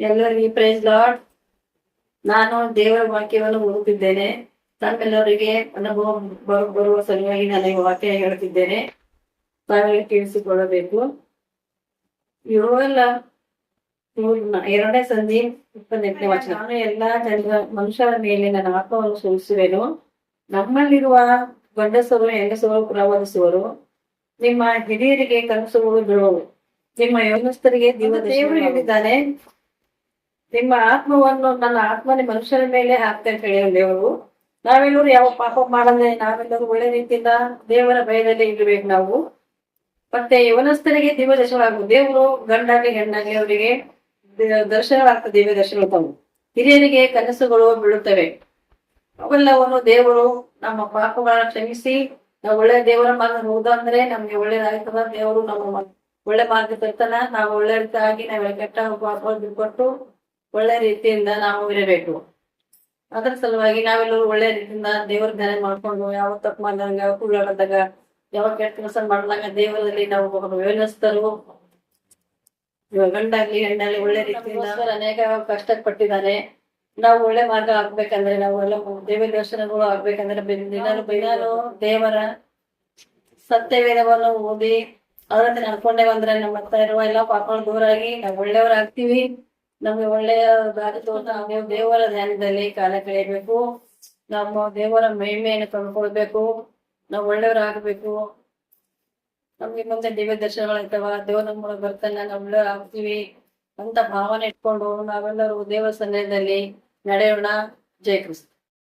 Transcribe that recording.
ಎಲ್ಲರಿಗೆ price lord ನಾನು ದೇವರ ವಾಕ್ಯವನ್ನು ಓದುತ್ತಿದ್ದೇನೆ. ತಮ್ಮೆಲ್ಲರಿಗೆ ಅನುಭವ ಬರು- ಬರುವ ಸಲುವಾಗಿ ನಾನು ಈ ವಾಕ್ಯ ಹೇಳುತ್ತಿದ್ದೇನೆ. ತಾವೆಲ್ಲ ಕೇಳಿಸಿಕೊಳ್ಳಬೇಕು. ಇವೆಲ್ಲ ಎರಡನೇ ಸಂಧಿ ಇಪ್ಪತ್ತೆಂಟನೇ ವಚನ. ನಾನು ಎಲ್ಲಾ ಜನರ ಮನುಷ್ಯರ ಮೇಲೆ ನನ್ನ ಆತ್ಮವನ್ನು ಸುರಿಸುವೆನು ನಮ್ಮಲ್ಲಿರುವ ಗಂಡಸರು ಹೆಂಗಸರು ಪ್ರವಾದಿಸುವರು ನಿಮ್ಮ ಹಿರಿಯರಿಗೆ ಕನಸುಗಳು ಬೀಳುವವು. ನಿಮ್ಮ ಯೋಗಸ್ಥರಿಗೆ ದೇವರು ಹೇಳಿದ್ದಾನೆ. ನಿಮ್ಮ ಆತ್ಮವನ್ನು ನನ್ನ ಆತ್ಮನೆ ಮನುಷ್ಯರ ಮೇಲೆ ಹಾಕ್ತಾ ಹೇಳಿದ ದೇವರು. ನಾವೆಲ್ಲರೂ ಯಾವ ಪಾಪ ಮಾಡದೆ, ನಾವೆಲ್ಲರೂ ಒಳ್ಳೆ ರೀತಿಯಿಂದ ದೇವರ ಭಯದಲ್ಲಿ ಇರಬೇಕು ನಾವು. ಮತ್ತೆ ಯವನಸ್ಥರಿಗೆ ದಿವ್ಯ ದೇವರು ಗಂಡಾಗ್ಲಿ ಹೆಣ್ಣಾಗ್ಲಿ ಅವರಿಗೆ ದರ್ಶನವಾಗ್ತದೆ, ದಿವ್ಯ ದರ್ಶನಗಳು ಹಿರಿಯರಿಗೆ ಕನಸುಗಳು ಬೀಳುತ್ತವೆ. ಅವೆಲ್ಲವನ್ನು ದೇವರು ನಮ್ಮ ಪಾಪಗಳನ್ನ ಕ್ಷಮಿಸಿ, ನಾವು ಒಳ್ಳೆ ದೇವರ ಮಾರ್ಗ ಹೋದಂದ್ರೆ ನಮ್ಗೆ ಒಳ್ಳೇದಾಗ್ತದ ದೇವರು ನಮ್ಮ ಒಳ್ಳೆ ಮಾರ್ಗ ತರ್ತಾನ ನಾವು ಒಳ್ಳೆ ರೀತಿಯಾಗಿ ನಾವೆಲ್ಲ ಕೆಟ್ಟ ಪಾಪಗಳು ಬಿಟ್ಕೊಟ್ಟು ಒಳ್ಳೆ ರೀತಿಯಿಂದ ನಾವು ಇರಬೇಕು. ಅದರ ಸಲುವಾಗಿ ನಾವೆಲ್ಲರೂ ಒಳ್ಳೆ ರೀತಿಯಿಂದ ದೇವರ ಧ್ಯಾನ ಮಾಡ್ಕೊಂಡು ಯಾವ ತಪ್ಪು ಮಾಡಿದಾಗ ಕುಳ್ಳಾಡದಾಗ ಯಾವ ಕೆಟ್ಟ ಕೆಲಸ ಮಾಡಿದಾಗ ದೇವರಲ್ಲಿ ನಾವು ವ್ಯವಸ್ಥರು ಗಂಡಾಗ್ಲಿ ಹೆಣ್ಣಾಗ್ಲಿ ಒಳ್ಳೆ ರೀತಿಯಿಂದ ಅನೇಕ ಕಷ್ಟ ಪಟ್ಟಿದ್ದಾರೆ ನಾವು ಒಳ್ಳೆ ಮಾರ್ಗ ಆಗ್ಬೇಕಂದ್ರೆ ನಾವು ಎಲ್ಲ ದೇವ ದರ್ಶನಗಳು ಆಗ್ಬೇಕಂದ್ರೆ ದಿನಾಲು ಬೈನಾಲು ದೇವರ ಸತ್ಯವೇದವನ್ನು ಓದಿ ಅದರಂತೆ ನಡ್ಕೊಂಡೇವಂದ್ರೆ ನಮ್ಮ ಹತ್ರ ಇರುವ ಎಲ್ಲ ಪಾಪಗಳು ದೂರಾಗಿ ನಾವು ಒಳ್ಳೆಯವರಾಗ್ತೀವಿ. ನಮ್ಗೆ ಒಳ್ಳೆಯ ದಾರಿ ತೋರ್ತಾ ನಾವು ದೇವರ ಧ್ಯಾನದಲ್ಲಿ ಕಾಲ ಕಳೆಯಬೇಕು. ನಮ್ಮ ದೇವರ ಮಹಿಮೆಯನ್ನು ಕಂಡುಕೊಳ್ಬೇಕು. ನಾವು ಒಳ್ಳೆಯವರಾಗಬೇಕು. ನಮ್ಗೆ ಮುಂದೆ ದಿವ್ಯ ದರ್ಶನಗಳಿರ್ತಾವ ದೇವ್ರ ನಮ್ಮ ಬರ್ತಾನೆ, ನಾವು ಆಗ್ತೀವಿ ಅಂತ ಭಾವನೆ ಇಟ್ಕೊಂಡು ನಾವೆಲ್ಲರೂ ದೇವರ ಸನ್ನಿಧಿಯಲ್ಲಿ ನಡೆಯೋಣ. ಜಯ ಕ್ರಿಸ್ತ.